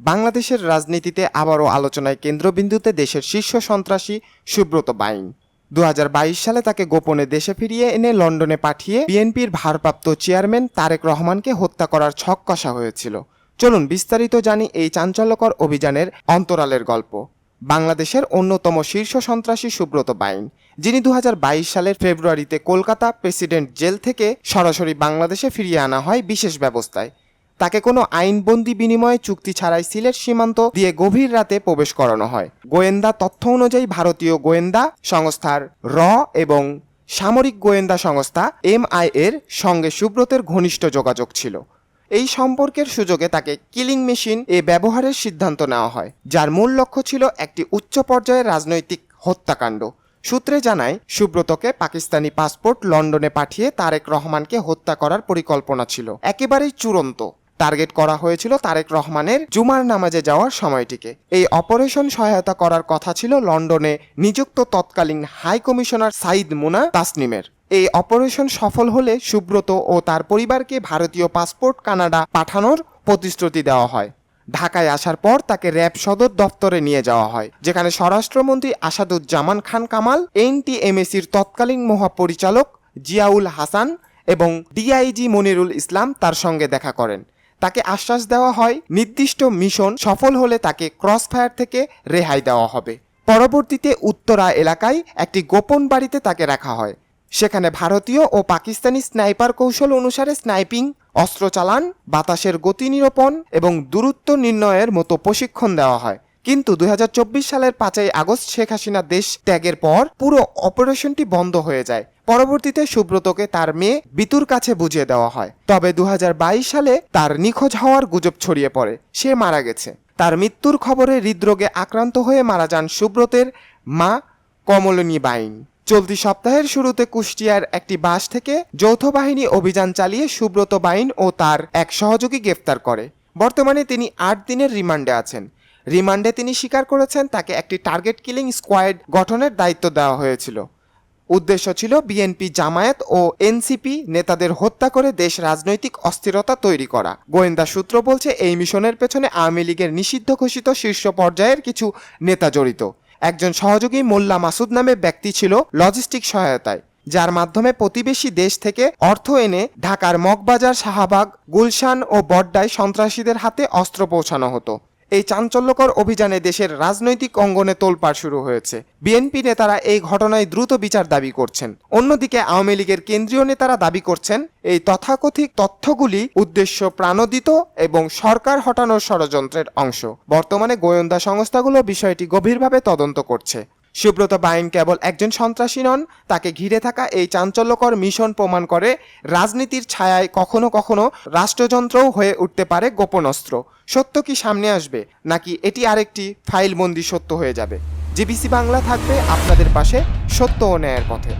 বাংলাদেশের রাজনীতিতে আবারও আলোচনায় কেন্দ্রবিন্দুতে দেশের শীর্ষ সন্ত্রাসী সুব্রত বাইন। দু হাজার বাইশ সালে তাকে গোপনে দেশে ফিরিয়ে এনে লন্ডনে পাঠিয়ে বিএনপির ভারপ্রাপ্ত চেয়ারম্যান তারেক রহমানকে হত্যা করার ছক কষা হয়েছিল। চলুন বিস্তারিত জানি এই চাঞ্চল্যকর অভিযানের অন্তরালের গল্প। বাংলাদেশের অন্যতম শীর্ষ সন্ত্রাসী সুব্রত বাইন, যিনি দু হাজার বাইশ সালের ফেব্রুয়ারিতে কলকাতা প্রেসিডেন্ট জেল থেকে সরাসরি বাংলাদেশে ফিরিয়ে আনা হয় বিশেষ ব্যবস্থায়। তাকে কোনো আইনবন্দি বিনিময়ে চুক্তি ছাড়াই সিলেট সীমান্ত দিয়ে গভীর রাতে প্রবেশ করানো হয়। গোয়েন্দা তথ্য অনুযায়ী ভারতীয় গোয়েন্দা সংস্থার র এবং সামরিক গোয়েন্দা সংস্থা এমআই এর সঙ্গে সুব্রতের ঘনিষ্ঠ যোগাযোগ ছিল। এই সম্পর্কের সুযোগে তাকে কিলিং মেশিন এ ব্যবহারের সিদ্ধান্ত নেওয়া হয়, যার মূল লক্ষ্য ছিল একটি উচ্চ পর্যায়ের রাজনৈতিক হত্যাকাণ্ড। সূত্রে জানায়, সুব্রতকে পাকিস্তানি পাসপোর্ট লন্ডনে পাঠিয়ে তারেক রহমানকে হত্যা করার পরিকল্পনা ছিল। একেবারেই চূড়ান্ত। টার্গেট করা হয়েছিল তারেক রহমানের জুমার নামাজে যাওয়ার সময়টিকে। এই অপারেশন সহায়তা করার কথা ছিল লন্ডনে নিযুক্ত তৎকালীন হাই কমিশনার সাইদ মুনা তাসনিমের। এই অপারেশন সফল হলে সুব্রত ও তার পরিবারকে ভারতীয় পাসপোর্ট কানাডা পাঠানোর প্রতিশ্রুতি দেওয়া হয়। ঢাকায় আসার পর তাকে র্যাব সদর দপ্তরে নিয়ে যাওয়া হয়, যেখানে স্বরাষ্ট্রমন্ত্রী আসাদুজ্জামান খান কামাল, এনটিএমএসির তৎকালীন মহাপরিচালক জিয়াউল হাসান এবং ডিআইজি মনিরুল ইসলাম তার সঙ্গে দেখা করেন। তাকে আশ্বাস দেওয়া হয়, নির্দিষ্ট মিশন সফল হলে তাকে ক্রস ফায়ার থেকে রেহাই দেওয়া হবে। পরবর্তীতে উত্তরা এলাকায় একটি গোপন বাড়িতে তাকে রাখা হয়। সেখানে ভারতীয় ও পাকিস্তানি স্নাইপার কৌশল অনুসারে স্নাইপিং, অস্ত্র চালান, বাতাসের গতি নিরূপণ এবং দূরত্ব নির্ণয়ের মতো প্রশিক্ষণ দেওয়া হয়। কিন্তু দুই হাজার চব্বিশ সালের পাঁচই আগস্ট শেখ হাসিনা দেশ ত্যাগের পর পুরো অপারেশনটি বন্ধ হয়ে যায়। পরবর্তীতে সুব্রতকে তার মেয়ে বিতুর কাছে বুঝিয়ে দেওয়া হয়। তবে দু হাজার বাইশ সালে তার নিখোঁজ হওয়ার গুজব ছড়িয়ে পড়ে। সে মারা গেছে। তার মৃত্যুর খবরে হৃদরোগে আক্রান্ত হয়ে মারা যান সুব্রতের মা কমলিনী বাইন। চলতি সপ্তাহের শুরুতে কুষ্টিয়ার একটি বাস থেকে যৌথ বাহিনী অভিযান চালিয়ে সুব্রত বাইন ও তার এক সহযোগী গ্রেফতার করে। বর্তমানে তিনি আট দিনের রিমান্ডে আছেন। রিমান্ডে তিনি স্বীকার করেছেন তাকে একটি টার্গেট কিলিং স্কোয়াড গঠনের দায়িত্ব দেওয়া হয়েছিল। উদ্দেশ্য ছিল বিএনপি জামায়াত ও এনসিপি নেতাদের হত্যা করে দেশ রাজনৈতিক অস্থিরতা তৈরি করা। গোয়েন্দা সূত্র বলছে, এই মিশনের পেছনে আওয়ামী লীগের নিষিদ্ধ ঘোষিত শীর্ষ পর্যায়ের কিছু নেতা জড়িত। একজন সহযোগী মোল্লা মাসুদ নামে ব্যক্তি ছিল লজিস্টিক সহায়তায়, যার মাধ্যমে প্রতিবেশী দেশ থেকে অর্থ এনে ঢাকার মগবাজার, শাহবাগ, গুলশান ও বড্ডায় সন্ত্রাসীদের হাতে অস্ত্র পৌঁছানো হতো। এই চাঞ্চল্যকর অভিযানে দেশের রাজনৈতিক অঙ্গনে তোলপাড় শুরু হয়েছে। বিএনপি নেতারা এই ঘটনায় দ্রুত বিচার দাবি করছেন। অন্যদিকে আওয়ামী লীগের কেন্দ্রীয় নেতারা দাবি করছেন, এই তথাকথিক তথ্যগুলি উদ্দেশ্য প্রাণোদিত এবং সরকার হটানোর ষড়যন্ত্রের অংশ। বর্তমানে গোয়েন্দা সংস্থাগুলো বিষয়টি গভীরভাবে তদন্ত করছে। সুব্রত বাইন কেবল একজন সন্ত্রাসী নন, তাকে ঘিরে থাকা এই চাঞ্চল্যকর মিশন প্রমাণ করে রাজনীতির ছায়ায় কখনো কখনো রাষ্ট্রযন্ত্রও হয়ে উঠতে পারে গোপন অস্ত্র। সত্য কি সামনে আসবে? নাকি এটি আরেকটি ফাইলবন্দি সত্য হয়ে যাবে? জিবিসি বাংলা থাকবে আপনাদের পাশে সত্য ও ন্যায়ের পথে।